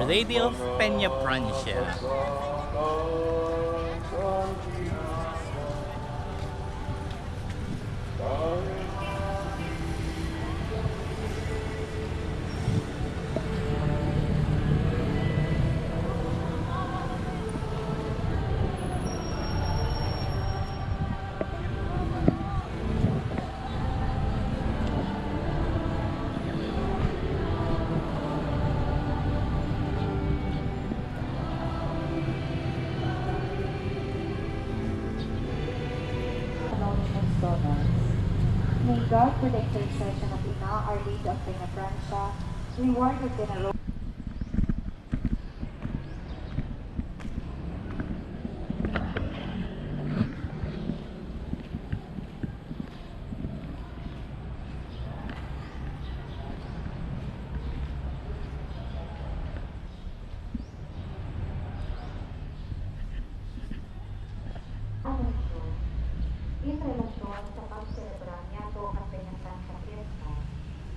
Our Lady of Peña Francia. May God, for the intercession of Ina, Our Lady of Peña Francia, reward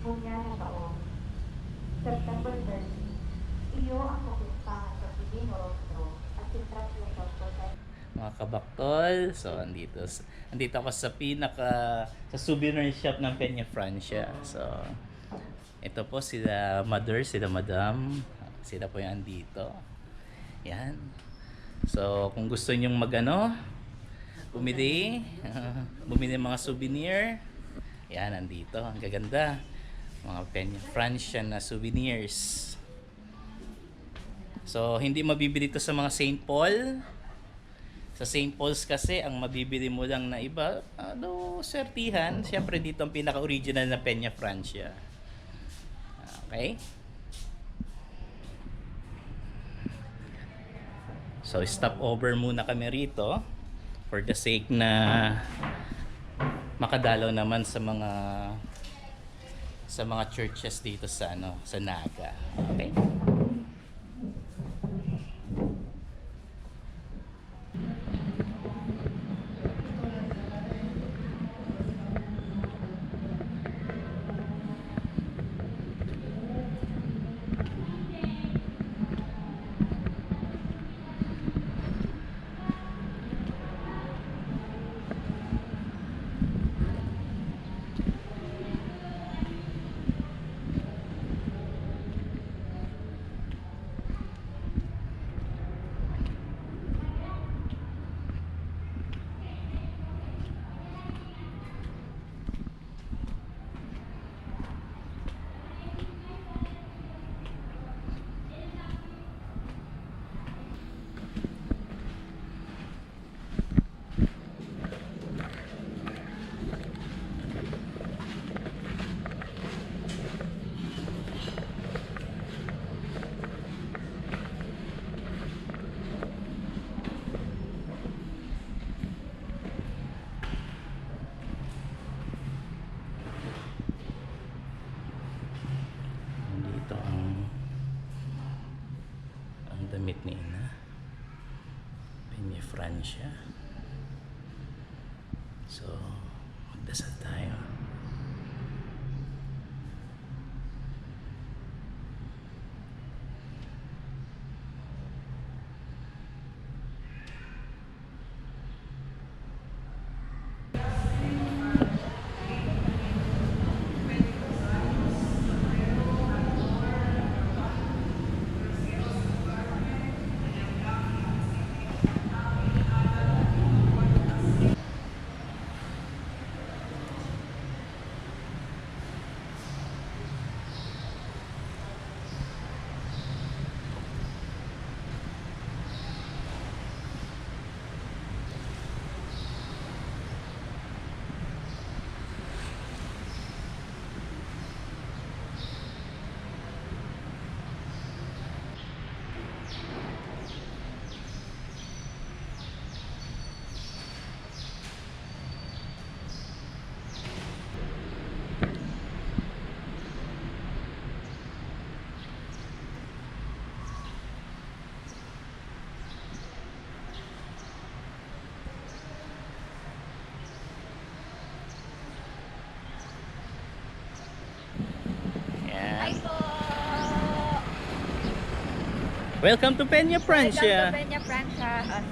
ngunya na taon, September 30, iyo ang kapistahan sa Divino Rostro at sintrasyon sa Hotel mga kabaktol. So, andito. Andito ako sa pinaka sa souvenir shop ng Peña Francia. So, ito po sila mother, sila madam. Sila po yung andito. Yan. So, kung gusto nyong magano, bumili, ah, bumili ng mga souvenir. Yan, andito. Ang gaganda. Mga Peña Francia na souvenirs. So, hindi mabibili ito sa mga St. Paul. Sa St. Paul's kasi, ang mabibili mo lang na iba, ano, sertihan. Siyempre dito ang pinaka-original na Peña Francia. Okay? So, stop over muna kami rito for the sake na makadalaw naman sa mga sa mga churches dito sa ano sa Naga. Okay? Dito ang ang damit ni Ina. Peña Francia. So, magdasal tayo. Yan. Welcome to Peña Francia. Welcome to Peña Francia.